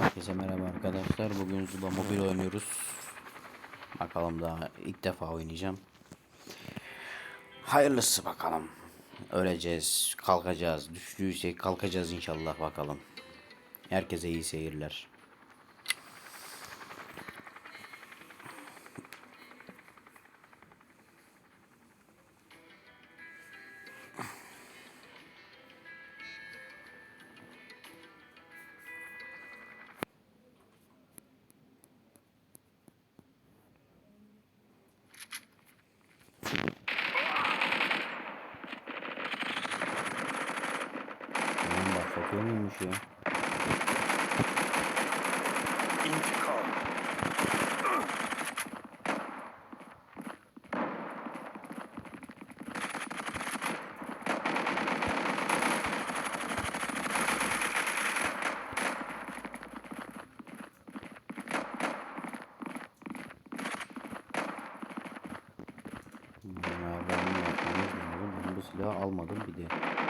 Herkese merhaba arkadaşlar. Bugün Zuba Mobil oynuyoruz. Bakalım daha ilk defa oynayacağım. Hayırlısı bakalım. Öleceğiz, kalkacağız. Düştüysek kalkacağız inşallah bakalım. Herkese iyi seyirler. Başlatıyor muymuş ya? İntikam. Ben bu silahı almadım bir de.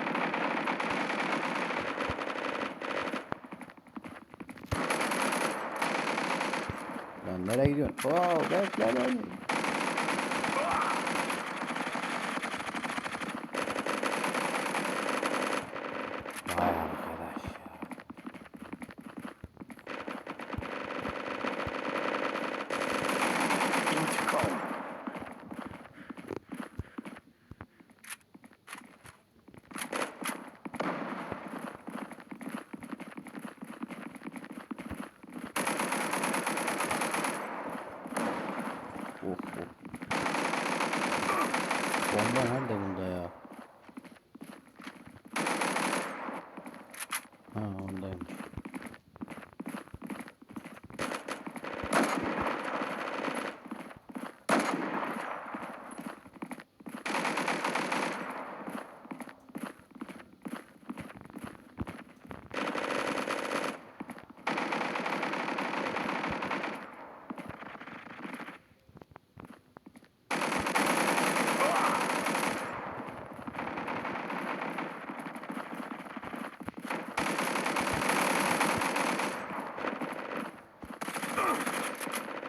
Lan nereye gidiyorsun? Wow, bekle beni. Vay arkadaş ya. İntikam. Of of. Bomba nerede bunda ya? Ha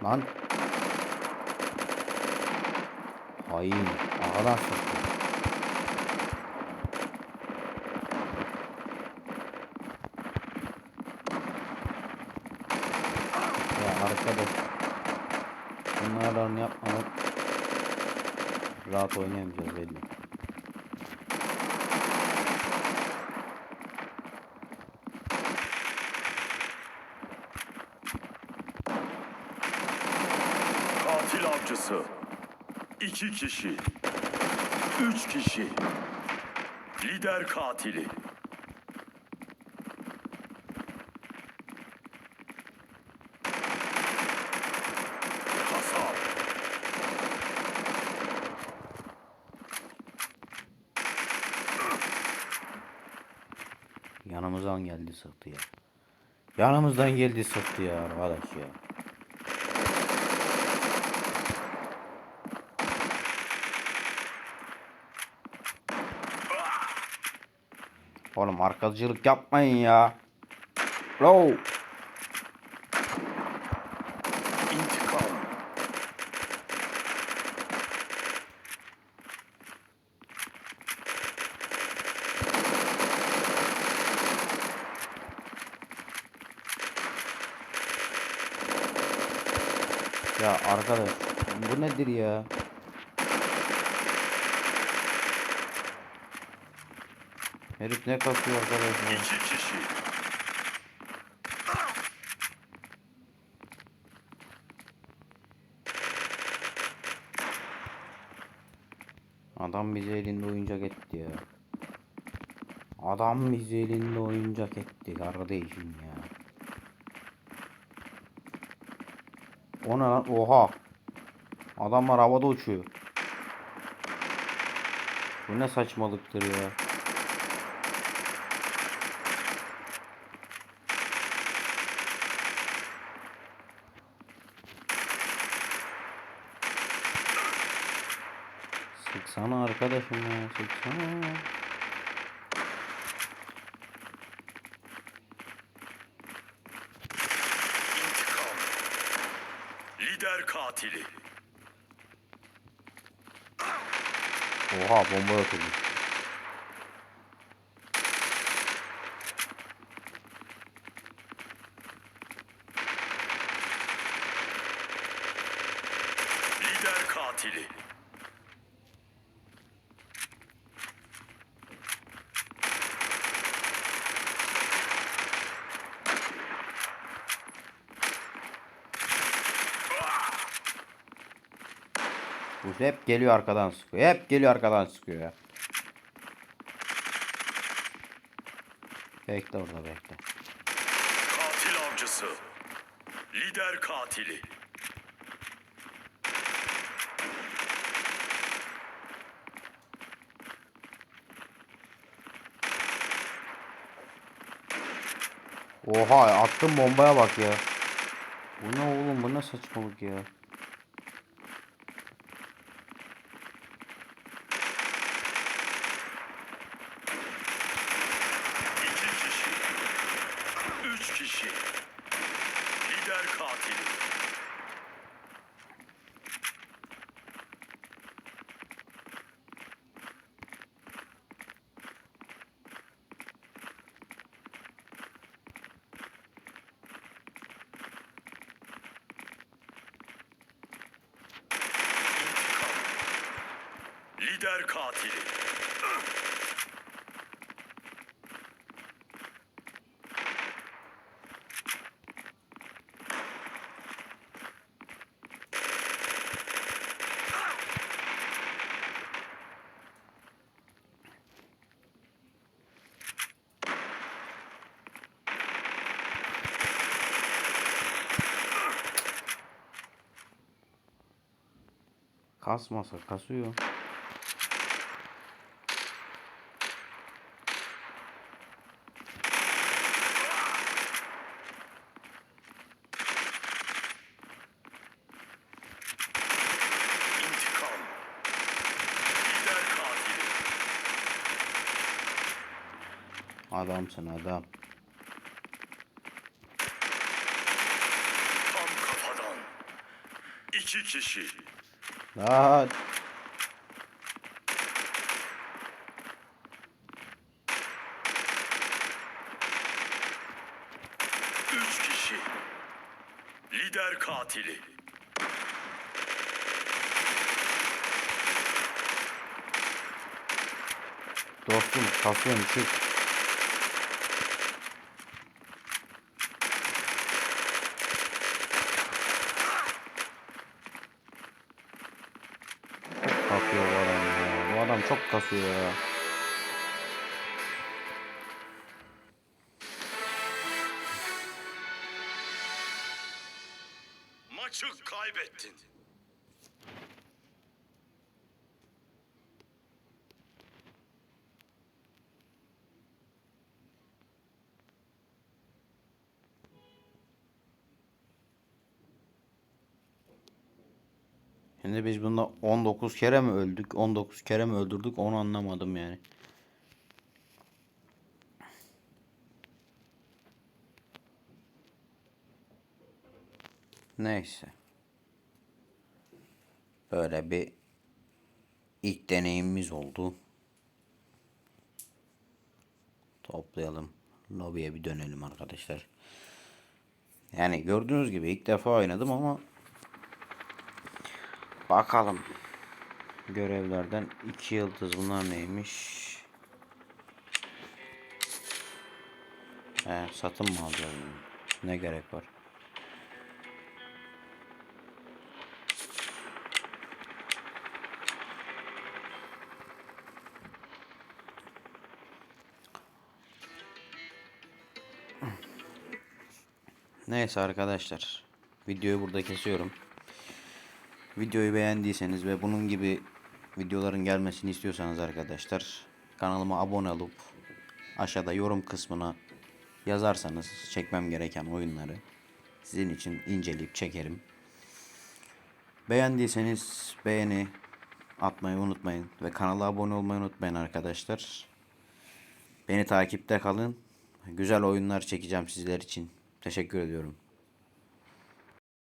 Lan. Hain. Ağlar sıktı. Ya arkadaş. Bunlardan yapmamak rahat oynayamayacağız belli. Katil avcısı. İki kişi. Üç kişi. Lider katili. Yanımızdan geldi sıktı ya. Yanımızdan geldi sıktı ya arkadaş ya. Oğlum arkacılık yapmayın ya. Low. Ya arkadaş bu nedir ya? Herif ne kasıyor arkadaş ya? İki kişi. Adam bizi elinde oyuncak etti ya. Adam bizi elinde oyuncak etti kardeşim ya. O ne lan? Oha. Adamlar havada uçuyor. Bu ne saçmalıktır ya. Sıksana arkadaşım ya sıksana. Lider katili. Oha bomba atıldı. Lider katili. Bu hep geliyor arkadan sıkıyor. Hep geliyor arkadan sıkıyor ya. Bekle orada bekle. Katil avcısı. Lider katili. Oha attım bombaya bak ya. Bu ne oğlum bu ne saçmalık ya. İki kişi. Üç kişi. Lider katili. Lider katili. Kasmasa kasıyor. Adamsın adam. Tam kafadan. İki kişi. Lan. Üç kişi. Lider katili. Dostum kasıyorum çık. Çok kasıyor bu adam ya. Bu adam çok kasıyor ya. Maçı kaybettin. Şimdi biz bunda 19 kere mi öldük? 19 kere mi öldürdük? Onu anlamadım yani. Neyse. Böyle bir ilk deneyimimiz oldu. Toplayalım. Lobiye bir dönelim arkadaşlar. Yani gördüğünüz gibi ilk defa oynadım ama Bakalım. Görevlerden iki yıldız bunlar neymiş? He, satın mı bunu? Ne gerek var? Neyse arkadaşlar. Videoyu burada kesiyorum. Videoyu beğendiyseniz ve bunun gibi videoların gelmesini istiyorsanız arkadaşlar kanalıma abone olup aşağıda yorum kısmına yazarsanız çekmem gereken oyunları sizin için inceleyip çekerim. Beğendiyseniz beğeni atmayı unutmayın ve kanala abone olmayı unutmayın arkadaşlar. Beni takipte kalın. Güzel oyunlar çekeceğim sizler için. Teşekkür ediyorum.